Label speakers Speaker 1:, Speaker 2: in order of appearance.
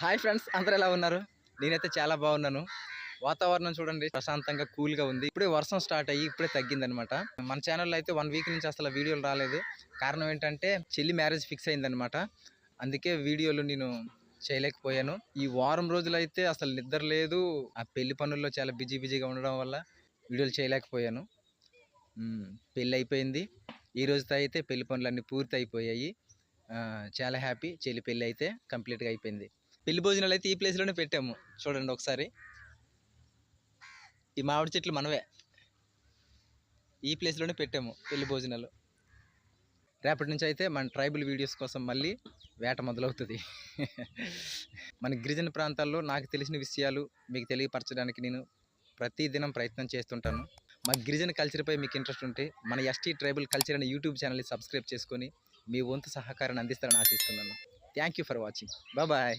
Speaker 1: Hi friends అందరు ఎలా ఉన్నారు? నేనైతే చాలా బాగున్నాను. వాతావరణం చూడండి ప్రశాంతంగా కూల్గా ఉంది. ఇప్పుడే వర్షం స్టార్ట్ అయ్యి ఇప్పుడే తగ్గిందనమాట. మన ఛానల్లో అయితే వన్ వీక్ నుంచి అసలు వీడియోలు రాలేదు. కారణం ఏంటంటే చెల్లి మ్యారేజ్ ఫిక్స్ అయిందనమాట. అందుకే వీడియోలు నేను చేయలేకపోయాను. ఈ వారం రోజులు అయితే అసలు నిద్ర లేదు. ఆ పెళ్ళి పనుల్లో చాలా బిజీ బిజీగా ఉండడం వల్ల వీడియోలు చేయలేకపోయాను. పెళ్ళి అయిపోయింది. ఈ రోజుతో అయితే పెళ్ళి పనులన్నీ పూర్తి అయిపోయాయి చాలా హ్యాపీ చెల్లి పెళ్ళి అయితే కంప్లీట్గా అయిపోయింది. పెళ్ళి భోజనాలు అయితే ఈ ప్లేస్లోనే పెట్టాము. చూడండి ఒకసారి. ఈ మామిడి చెట్లు మనవే. ఈ ప్లేస్లోనే పెట్టాము పెళ్ళి భోజనాలు. రేపటి నుంచి అయితే మన ట్రైబల్ వీడియోస్ కోసం మళ్ళీ వేట మొదలవుతుంది. మన గిరిజన ప్రాంతాల్లో నాకు తెలిసిన విషయాలు మీకు తెలియపరచడానికి నేను ప్రతిదినం ప్రయత్నం చేస్తుంటాను. మా గిరిజన కల్చర్పై మీకు ఇంట్రెస్ట్ ఉంటే మన ఎస్టీ ట్రైబల్ కల్చర్ అనే యూట్యూబ్ ఛానల్ని సబ్స్క్రైబ్ చేసుకొని మీ వంతు సహకారాన్ని అందిస్తారని ఆశిస్తున్నాను. Thank you for watching bye